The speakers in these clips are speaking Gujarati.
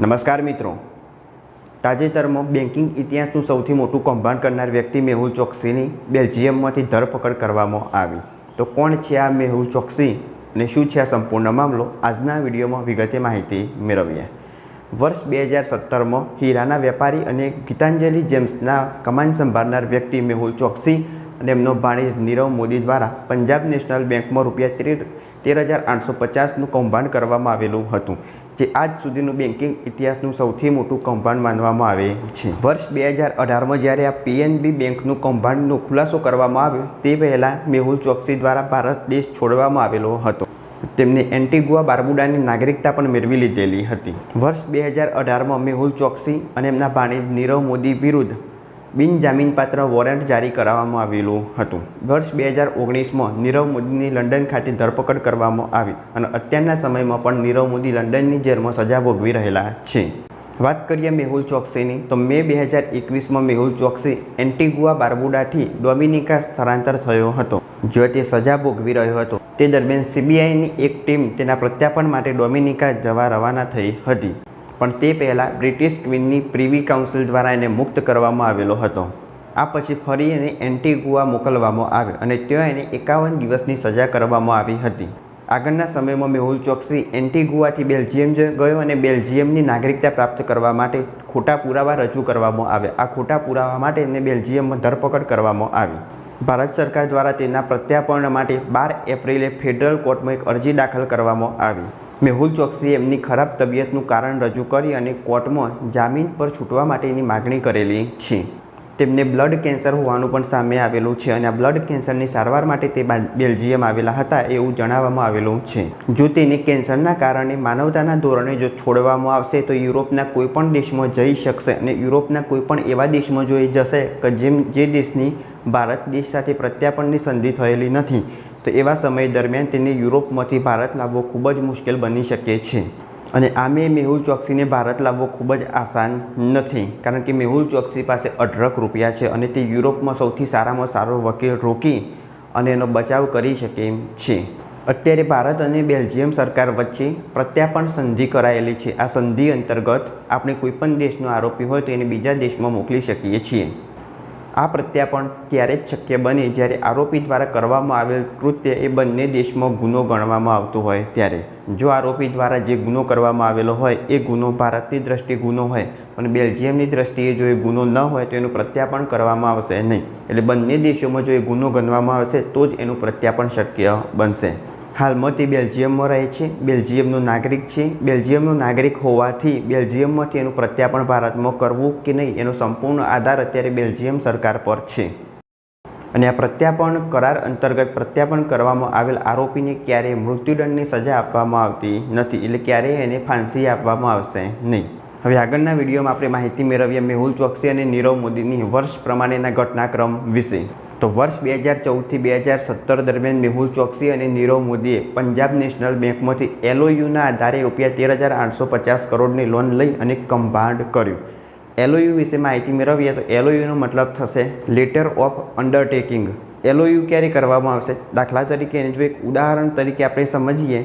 નમસ્કાર મિત્રો. તાજેતરમાં બેન્કિંગ ઇતિહાસનું સૌથી મોટું કૌભાંડ કરનાર વ્યક્તિ મેહુલ ચોકસીની બેલ્જિયમમાંથી ધરપકડ કરવામાં આવી. તો કોણ છે આ મેહુલ ચોકસી અને શું છે આ સંપૂર્ણ મામલો? આજના વિડીયોમાં વિગતે માહિતી મેળવીએ. વર્ષ બે હજાર સત્તરમાં હીરાના વેપારી અને ગીતાંજલિ જેમ્સના કમાન સંભાળનાર વ્યક્તિ મેહુલ ચોકસી અને એમનો ભાણેજ નીરવ મોદી દ્વારા પંજાબ નેશનલ બેંકમાં રૂપિયા તેર તેર હજાર આઠસો પચાસનું કૌભાંડ કરવામાં આવેલું હતું, જે આજ સુધીનું બેન્કિંગ ઇતિહાસનું સૌથી મોટું કૌભાંડ માનવામાં આવે છે. વર્ષ બે હજાર અઢારમાં જ્યારે આ પીએનબી બેંકનું કૌભાંડનો ખુલાસો કરવામાં આવ્યો, તે પહેલાં મેહુલ ચોકસી દ્વારા ભારત દેશ છોડવામાં આવેલો હતો. તેમને એન્ટીગુઆ બાર્બુડાની નાગરિકતા પણ મેળવી લીધેલી હતી. વર્ષ બે હજાર અઢારમાં મેહુલ ચોકસી અને એમના ભાણેજ નીરવ મોદી વિરુદ્ધ બિનજામીનપાત્ર વોરંટ જારી કરાવવામાં આવેલું હતું. વર્ષ બે હજાર ઓગણીસમાં નીરવ મોદીની લંડન ખાતે ધરપકડ કરવામાં આવી અને અત્યારના સમયમાં પણ નીરવ મોદી લંડનની જેલમાં સજા ભોગવી રહેલા છે. વાત કરીએ મેહુલ ચોકસીની, તો મે બે હજાર એકવીસમાં મેહુલ ચોકસી એન્ટીગુઆ બાર્બુડાથી ડોમિનિકા સ્થળાંતર થયો હતો. જો તે સજા ભોગવી રહ્યો હતો. તે દરમિયાન સીબીઆઈની એક ટીમ તેના પ્રત્યાપન માટે ડોમિનિકા જવા રવાના થઈ હતી. પણ તે પહેલાં બ્રિટિશ ક્વીનની પ્રીવી કાઉન્સિલ દ્વારા એને મુક્ત કરવામાં આવેલો હતો. આ પછી ફરી એને એન્ટીગુઆ મોકલવામાં આવ્યો અને ત્યાં એને એકાવન દિવસની સજા કરવામાં આવી હતી. આગળના સમયમાં મેહુલ ચોકસી એન્ટીગુઆથી બેલ્જિયમ ગયો અને બેલ્જિયમની નાગરિકતા પ્રાપ્ત કરવા માટે ખોટા પુરાવા રજૂ કરવામાં આવ્યા. આ ખોટા પુરાવા માટે એને બેલ્જિયમમાં ધરપકડ કરવામાં આવી. ભારત સરકાર દ્વારા તેના પ્રત્યાર્પણ માટે બાર એપ્રિલે ફેડરલ કોર્ટમાં એક અરજી દાખલ કરવામાં આવી. મેહુલ ચોકસીએ એમની ખરાબ તબિયતનું કારણ રજૂ કરી અને કોર્ટમાં જામીન પર છૂટવા માટેની માગણી કરેલી છે. તેમને બ્લડ કેન્સર હોવાનું પણ સામે આવેલું છે અને આ બ્લડ કેન્સરની સારવાર માટે તે બેલ્જિયમ આવેલા હતા એવું જણાવવામાં આવેલું છે. જો તેને કેન્સરના કારણે માનવતાના ધોરણે જો છોડવામાં આવશે તો યુરોપના કોઈપણ દેશમાં જઈ શકશે અને યુરોપના કોઈપણ એવા દેશમાં જો એ જશે કે જેમ, જે દેશની ભારત દેશ સાથે પ્રત્યાપણની સંધિ થયેલી નથી. તો એવા સમય દરમિયાન તેને યુરોપમાંથી ભારત લાવવો ખૂબ જ મુશ્કેલ બની શકે છે. અને આમે મેહુલ ચોકસીને ભારત લાવવો ખૂબ જ આસાન નથી, કારણ કે મેહુલ ચોકસી પાસે અઢળક રૂપિયા છે અને તે યુરોપમાં સૌથી સારામાં સારો વકીલ રોકી અને એનો બચાવ કરી શકે છે. અત્યારે ભારત અને બેલ્જિયમ સરકાર વચ્ચે પ્રત્યાપણ સંધિ કરાયેલી છે. આ સંધિ અંતર્ગત આપણે કોઈપણ દેશનો આરોપી હોય તો એને બીજા દેશમાં મોકલી શકીએ છીએ. આ પ્રત્યાર્પણ ત્યારે જ શક્ય બને જ્યારે આરોપી દ્વારા કરવામાં આવેલ કૃત્ય એ બંને દેશમાં ગુનો ગણવામાં આવતો હોય ત્યારે. જો આરોપી દ્વારા જે ગુનો કરવામાં આવેલો હોય એ ગુનો ભારતની દ્રષ્ટિએ ગુનો હોય અને બેલ્જિયમની દ્રષ્ટિએ જો એ ગુનો ન હોય તો એનું પ્રત્યાપણ કરવામાં આવશે નહીં. એટલે બંને દેશોમાં જો એ ગુનો ગણવામાં આવશે તો જ એનું પ્રત્યાપણ શક્ય બનશે. હાલમાં તે બેલ્જિયમમાં રહે છે, બેલ્જિયમનો નાગરિક છે. બેલ્જિયમનો નાગરિક હોવાથી બેલ્જિયમમાંથી એનું પ્રત્યાપણ ભારતમાં કરવું કે નહીં, એનો સંપૂર્ણ આધાર અત્યારે બેલ્જિયમ સરકાર પર છે. અને આ પ્રત્યાપણ કરાર અંતર્ગત પ્રત્યાપણ કરવામાં આવેલ આરોપીને ક્યારેય મૃત્યુદંડની સજા આપવામાં આવતી નથી એટલે ક્યારેય એને ફાંસી આપવામાં આવશે નહીં. હવે આગળના વિડીયોમાં આપણે માહિતી મેળવીએ મેહુલ ચોકસી અને નીરવ મોદીની વર્ષ પ્રમાણેના ઘટનાક્રમ વિશે. તો વર્ષ બે હજાર ચૌદથી બે હજાર સત્તર દરમિયાન મેહુલ ચોકસી અને નીરવ મોદીએ પંજાબ નેશનલ બેંકમાંથી એલઓયુના આધારે રૂપિયા તેર હજાર આઠસો પચાસ કરોડની લોન લઈ અને કૌભાંડ કર્યું. એલઓયુ વિશે માહિતી મેળવીએ તો એલઓયુનો મતલબ થશે લેટર ઓફ અન્ડરટેકિંગ એલઓયુ ક્યારે કરવામાં આવશે? દાખલા તરીકે એને જો એક ઉદાહરણ તરીકે આપણે સમજીએ,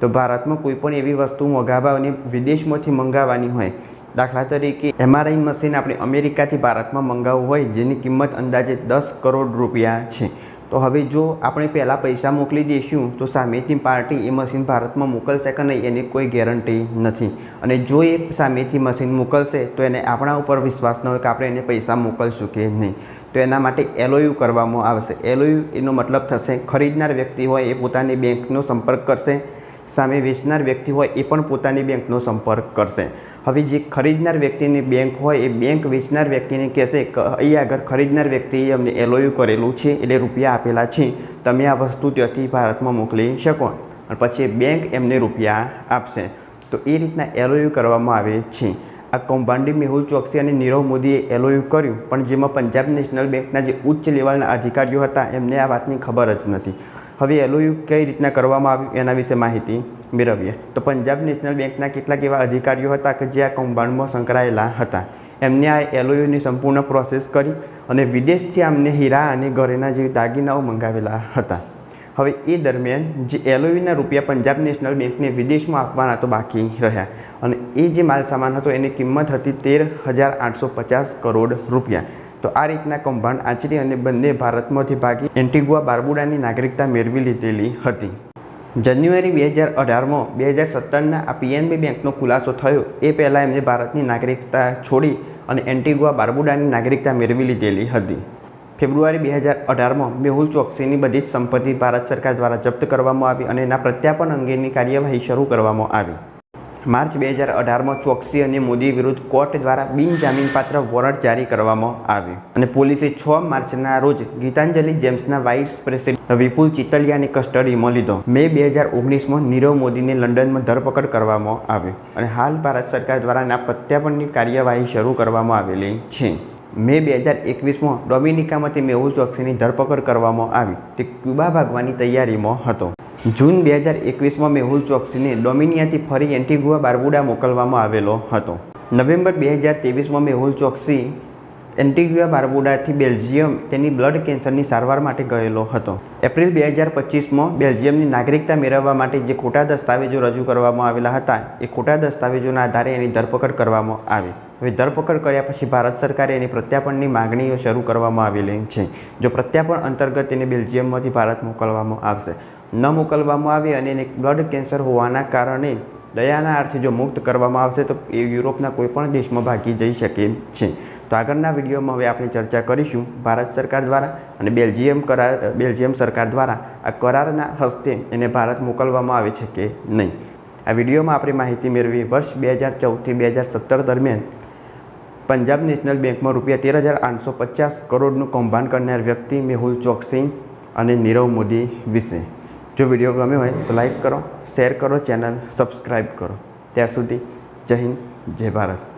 તો ભારતમાં કોઈપણ એવી વસ્તુ મંગાવવાની વિદેશમાંથી મંગાવવાની હોય દાખલા તરીકે એમઆરઆઈ મશીન આપણે અમેરિકાથી ભારતમાં મંગાવવું હોય, જેની કિંમત અંદાજે દસ કરોડ રૂપિયા છે. તો હવે જો આપણે પહેલાં પૈસા મોકલી દઈશું, તો સામેથી પાર્ટી એ મશીન ભારતમાં મોકલશે કે નહીં એની કોઈ ગેરંટી નથી. અને જો એ સામેથી મશીન મોકલશે, તો એને આપણા ઉપર વિશ્વાસ ન હોય કે આપણે એને પૈસા મોકલશું કે નહીં. તો એના માટે એલઓયુ કરવામાં આવશે. એલઓયુ એનો મતલબ થશે, ખરીદનાર વ્યક્તિ હોય એ પોતાની બેંકનો સંપર્ક કરશે. સામે વેચનાર વ્યક્તિ હોય એ પણ પોતાની બેંકનો સંપર્ક કરશે. હવે જે ખરીદનાર વ્યક્તિની બેંક હોય, એ બેંક વેચનાર વ્યક્તિને કહેશે કે અહીંયા આગળ ખરીદનાર વ્યક્તિએ અમને એલોયુ કરેલું છે, એટલે રૂપિયા આપેલા છે. તમે આ વસ્તુ ત્યાંથી ભારતમાં મોકલી શકો. અને પછી બેંક એમને રૂપિયા આપશે. તો એ રીતના એલોયુ કરવામાં આવે છે. આ કૌભાંડી મેહુલ ચોકસી અને નીરવ મોદીએ એલોયુ કર્યું, પણ જેમાં પંજાબ નેશનલ બેંકના જે ઉચ્ચ લેવલના અધિકારીઓ હતા, એમને આ વાતની ખબર જ નથી. હવે એલોયુ કઈ રીતના કરવામાં આવ્યું, એના વિશે માહિતી મેળવીએ. તો પંજાબ નેશનલ બેંકના કેટલાક એવા અધિકારીઓ હતા કે જે આ કૌભાંડમાં સંકળાયેલા હતા. એમને આ એલઓયુની સંપૂર્ણ પ્રોસેસ કરી અને વિદેશથી અમને હીરા અને ઘરેના જેવી દાગીનાઓ મંગાવેલા હતા. હવે એ દરમિયાન જે એલઓયુના રૂપિયા પંજાબ નેશનલ બેંકને વિદેશમાં આપવાના તો બાકી રહ્યા અને એ જે માલસામાન હતો એની કિંમત હતી તેર હજાર આઠસો પચાસ કરોડ રૂપિયા. તો આ રીતના કૌભાંડ આચરી અને બંને ભારતમાંથી ભાગી એન્ટિગુઆ બાર્બુડાની નાગરિકતા મેળવી લીધેલી હતી. જાન્યુઆરી બે હજાર અઢારમાં બે હજાર સત્તરના આ પીએનબી બેંકનો ખુલાસો થયો. એ પહેલાં એમને ભારતની નાગરિકતા છોડી અને એન્ટિગુઆ બાર્બુડાની નાગરિકતા મેળવી લીધેલી હતી. ફેબ્રુઆરી બે હજાર અઢારમાં મેહુલ ચોકસીની બધી જ સંપત્તિ ભારત સરકાર દ્વારા જપ્ત કરવામાં આવી અને એના પ્રત્યાપન અંગેની કાર્યવાહી શરૂ કરવામાં આવી. માર્ચ બે હજાર અઢારમાં ચોકસી અને મોદી વિરુદ્ધ કોર્ટ દ્વારા બિનજામીનપાત્ર વોરંટ જારી કરવામાં આવ્યું. અને પોલીસે છ માર્ચના રોજ ગીતાંજલિ જેમ્સના વાઇસ પ્રેસિડેન્ટ વિપુલ ચિતલિયાને કસ્ટડીમાં લીધો. મે બે હજાર ઓગણીસમાં નીરવ મોદીને લંડનમાં ધરપકડ કરવામાં આવ્યો અને હાલ ભારત સરકાર દ્વારા ના પ્રત્યાપનની કાર્યવાહી શરૂ કરવામાં આવેલી છે. મે બે હજાર એકવીસમાં ડોમિનિકામાંથી મેહુલ ચોકસીની ધરપકડ કરવામાં આવી. તે ક્યુબા ભાગવાની તૈયારીમાં હતો. જૂન બે હજાર એકવીસમાં મેહુલ ચોકસીને ડોમિનિયાથી ફરી એન્ટીગુઆ બાર્બુડા મોકલવામાં આવેલો હતો. નવેમ્બર બે હજાર ત્રેવીસમાં મેહુલ ચોકસી એન્ટીગુઆ બાર્બુડાથી બેલ્જિયમ તેની બ્લડ કેન્સરની સારવાર માટે ગયેલો હતો. એપ્રિલ બે હજાર પચીસમાં બેલ્જિયમની નાગરિકતા મેળવવા માટે જે ખોટા દસ્તાવેજો રજૂ કરવામાં આવેલા હતા, એ ખોટા દસ્તાવેજોના આધારે એની ધરપકડ કરવામાં આવી. હવે ધરપકડ કર્યા પછી ભારત સરકારે એની પ્રત્યાપણની માગણીઓ શરૂ કરવામાં આવેલી છે. જો પ્રત્યાપણ અંતર્ગત તેને બેલ્જિયમમાંથી ભારત મોકલવામાં આવશે ન મોકલવામાં આવે અને એને બ્લડ કેન્સર હોવાના કારણે દયાના અર્થે જો મુક્ત કરવામાં આવશે તો એ યુરોપના કોઈપણ દેશમાં ભાગી જઈ શકે છે. તો આગળના વિડીયોમાં હવે આપણે ચર્ચા કરીશું ભારત સરકાર દ્વારા અને બેલ્જિયમ કરાર, બેલ્જિયમ સરકાર દ્વારા આ કરારના હસ્તે એને ભારત મોકલવામાં આવે છે કે નહીં. આ વિડીયોમાં આપણે માહિતી મેળવી વર્ષ બે હજાર ચૌદથી બે હજાર સત્તર દરમિયાન પંજાબ નેશનલ બેંકમાં રૂપિયા તેર હજાર આઠસો પચાસ કરોડનું કૌભાંડ કરનાર વ્યક્તિ મેહુલ ચોકસી અને નીરવ મોદી વિશે. જો વીડિયો ગમ્યો હોય તો લાઈક કરો, શેર કરો, ચેનલ સબસ્ક્રાઈબ કરો. ત્યાર સુધી જય હિન્દ, જય ભારત.